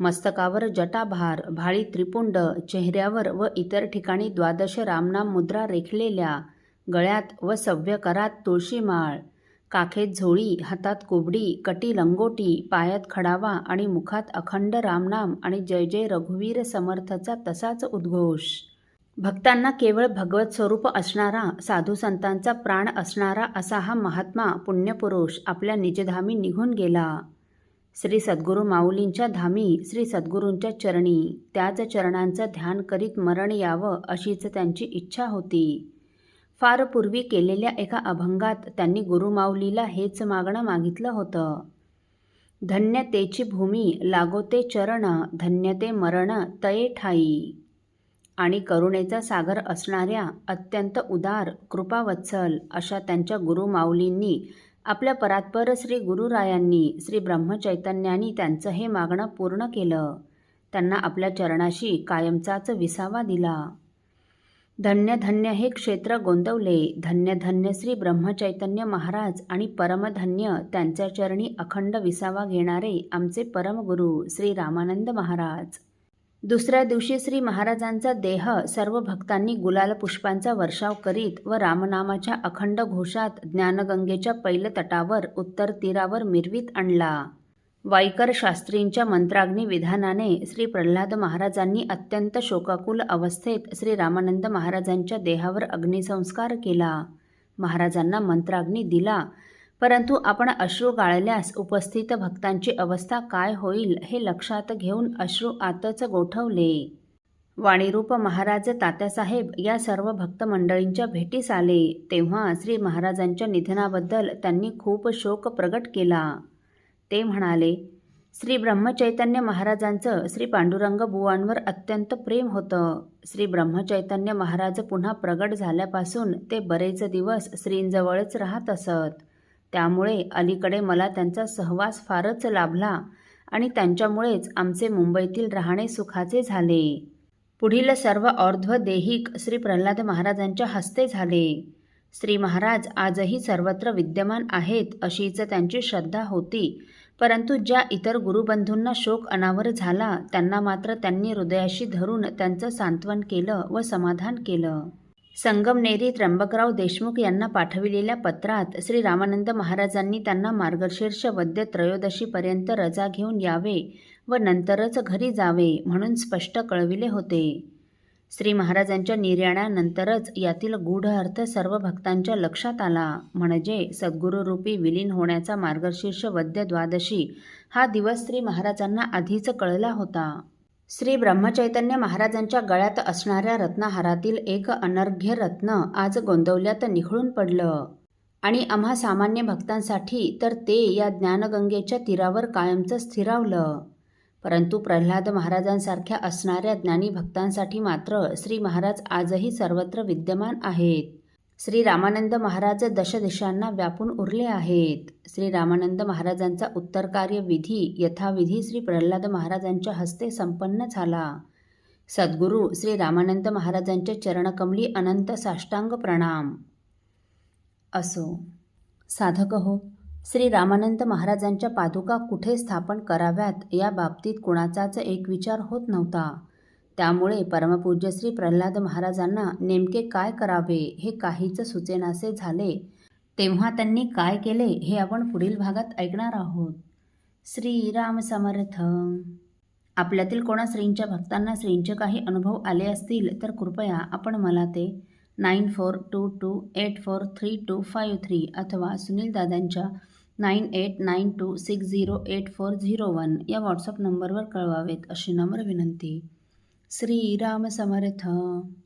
मस्तकावर जटाभार भाळी त्रिपुंड चेहऱ्यावर व इतर ठिकाणी द्वादश रामनाम मुद्रा रेखलेल्या गळ्यात व सव्यकरात तुळशीमाळ काखेत झोळी हातात कुबडी कटी लंगोटी पायात खडावा आणि मुखात अखंड रामनाम आणि जय जय रघुवीर समर्थचा तसाच उद्घोष. भक्तांना केवळ भगवत स्वरूप असणारा साधू संतांचा प्राण असणारा असा हा महात्मा पुण्यपुरुष आपल्या निजधामी निघून गेला. श्री सद्गुरू माऊलींच्या धामी श्री सद्गुरूंच्या चरणी त्याच चरणांचं ध्यान करीत मरण यावं अशीच त्यांची इच्छा होती. फार पूर्वी केलेल्या एका अभंगात त्यांनी गुरुमाऊलीला हेच मागणं मागितलं होतं. धन्यतेची भूमी लागोते चरण धन्य ते मरण तये ठाई. आणि करुणेचा सागर असणाऱ्या अत्यंत उदार कृपावत्सल अशा त्यांच्या गुरुमाऊलींनी आपल्या परात्पर श्री गुरुरायांनी श्री ब्रह्मचैतन्यांनी त्यांचं हे मागणं पूर्ण केलं. त्यांना आपल्या चरणाशी कायमचाच विसावा दिला. धन्य धन्य हे क्षेत्र गोंदवले. धन्य धन्य श्री ब्रह्मचैतन्य महाराज आणि परमधन्य त्यांच्या चरणी अखंड विसावा घेणारे आमचे परमगुरू श्री रामानंद महाराज. दुसऱ्या दिवशी श्री महाराजांचा देह सर्व भक्तांनी गुलाल पुष्पांचा वर्षाव करीत व रामनामाच्या अखंड घोषात ज्ञानगंगेच्या पैल तटावर उत्तर तीरावर मिरवीत आणला. वाईकर शास्त्रींच्या मंत्राग्नी विधानाने श्री प्रल्हाद महाराजांनी अत्यंत शोकाकुल अवस्थेत श्री रामानंद महाराजांच्या देहावर अग्निसंस्कार केला. महाराजांना मंत्राग्नी दिला. परंतु आपण अश्रू गाळल्यास उपस्थित भक्तांची अवस्था काय होईल हे लक्षात घेऊन अश्रू आतच गोठवले. वाणीरूप महाराज तात्यासाहेब या सर्व भक्त मंडळींच्या भेटीस आले. तेव्हा श्री महाराजांच्या निधनाबद्दल त्यांनी खूप शोक प्रगट केला. ते म्हणाले श्री ब्रह्मचैतन्य महाराजांचं श्री पांडुरंग बुवांवर अत्यंत प्रेम होतं. श्री ब्रह्मचैतन्य महाराज पुन्हा प्रगट झाल्यापासून ते बरेच दिवस श्रींजवळच राहत असत. त्यामुळे अलीकडे मला त्यांचा सहवास फारच लाभला आणि त्यांच्यामुळेच आमचे मुंबईतील राहणे सुखाचे झाले. पुढील सर्व और्ध्वदेहिक श्री प्रल्हाद महाराजांच्या हस्ते झाले. श्री महाराज आजही सर्वत्र विद्यमान आहेत अशीच त्यांची श्रद्धा होती परंतु ज्या इतर गुरुबंधूंना शोक अनावर झाला त्यांना मात्र त्यांनी हृदयाशी धरून त्यांचं सांत्वन केलं व समाधान केलं. संगमनेरी त्र्यंबकराव देशमुख यांना पाठविलेल्या पत्रात श्री रामानंद महाराजांनी त्यांना मार्गशीर्ष वद्य त्रयोदशीपर्यंत रजा घेऊन यावे व नंतरच घरी जावे म्हणून स्पष्ट कळविले होते. श्री महाराजांच्या निर्याणानंतरच यातील गूढ अर्थ सर्व भक्तांच्या लक्षात आला. म्हणजे सद्गुरुरूपी विलीन होण्याचा मार्गशीर्ष वद्य द्वादशी हा दिवस श्री महाराजांना आधीच कळला होता. श्री ब्रह्मचैतन्य महाराजांच्या गळ्यात असणाऱ्या रत्नहारातील एक अनर्घ्य रत्न आज गोंदवल्यात निखळून पडलं. आणि आम्हा सामान्य भक्तांसाठी तर ते या ज्ञानगंगेच्या तीरावर कायमचं स्थिरावलं. परंतु प्रल्हाद महाराजांसारख्या असणाऱ्या ज्ञानी भक्तांसाठी मात्र श्री महाराज आजही सर्वत्र विद्यमान आहेत. श्री रामानंद महाराज दशदिशांना व्यापून उरले आहेत. श्री रामानंद महाराजांचा उत्तरकार्य विधी यथाविधी श्री प्रल्हाद महाराजांच्या हस्ते संपन्न झाला. सद्गुरू श्री रामानंद महाराजांच्या चरणकमली अनंत साष्टांग प्रणाम. असो साधक हो श्री रामानंद महाराजांच्या पादुका कुठे स्थापन कराव्यात या बाबतीत कुणाचाच एक विचार होत नव्हता. त्यामुळे परमपूज्य श्री प्रल्हाद महाराजांना नेमके काय करावे हे काहीच सुचेनासे झाले. तेव्हा त्यांनी काय केले हे आपण पुढील भागात ऐकणार आहोत. श्रीराम समर्थ. आपल्यातील कोणा श्रींच्या भक्तांना श्रींचे काही अनुभव आले असतील तर कृपया आपण मला ते nine four two two eight four three two five three अथवा सुनील दादांच्या nine eight nine two six zero eight four zero one या व्हॉट्सअप नंबरवर कळवावेत अशी नम्र विनंती. श्रीराम समर्थ